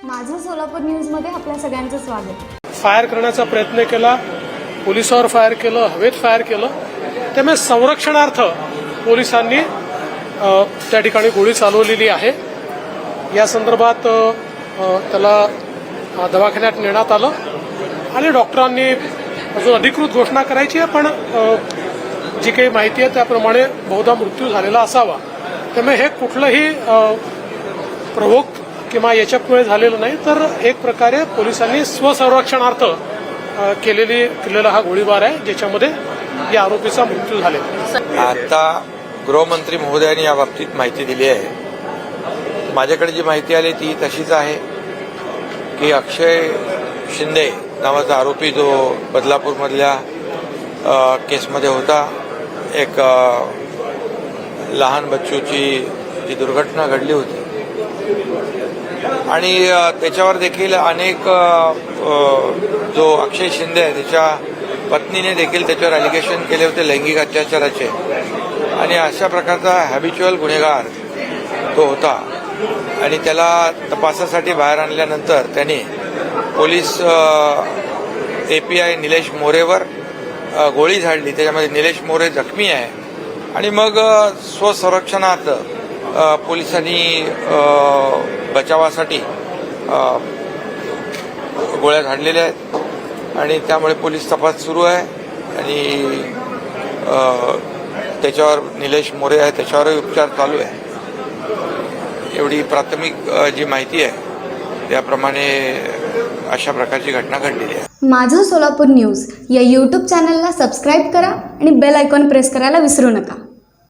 सोलापूर न्यूजमध्ये आपल्या सगळ्यांचं स्वागत. फायर करण्याचा प्रयत्न केला पोलिसावर फायर केलं हवेत फायर केलं त्यामुळे संरक्षणार्थ पोलिसांनी त्या ठिकाणी गोळी चालवलेली आहे. या संदर्भात त्याला दवाखान्यात नेण्यात आलं आणि डॉक्टरांनी अजून अधिकृत घोषणा करायची आहे पण जी काही माहिती आहे त्याप्रमाणे बहुधा मृत्यू झालेला असावा. त्यामुळे हे कुठलंही अ, प्रवोक किंवा याच्यामुळे झालेलं नाही तर एक प्रकारे पोलिसांनी स्वसंरक्षणार्थ केलेली केलेला हा गोळीबार आहे ज्याच्यामध्ये या आरोपीचा मृत्यू झाले आता गृहमंत्री महोदयांनी या बाबतीत माहिती दिली आहे. माझ्याकडे जी माहिती आली ती तशीच आहे की अक्षय शिंदे नावाचा आरोपी जो बदलापूरमधल्या केसमध्ये होता एक लहान बच्चूची जी दुर्घटना घडली होती आणि त्याच्यावर देखील अनेक जो अक्षय शिंदे आहे त्याच्या पत्नीने देखील त्याच्यावर अलिगेशन केले होते लैंगिक अत्याचाराचे. आणि अशा प्रकारचा हॅबिच्युअल गुन्हेगार तो होता. आणि त्याला तपासासाठी बाहेर आणल्यानंतर त्याने पोलीस एपीआय निलेश मोरेवर गोळी झाडली. त्याच्यामध्ये निलेश मोरे जखमी आहे. आणि मग स्वसंरक्षणार्थ पोलिसांनी बचावासाठी गोळ्या झाडलेल्या आहेत. आणि त्यामुळे पोलीस तपास सुरू आहे. आणि त्याच्यावर निलेश मोरे आहे. त्याच्यावरही उपचार चालू आहे. एवढी प्राथमिक जी माहिती आहे त्याप्रमाणे अशा प्रकारची घटना घडलेली आहे. माझं सोलापूर न्यूज या यूट्यूब चॅनलला सबस्क्राईब करा आणि बेल आयकॉन प्रेस करायला विसरू नका.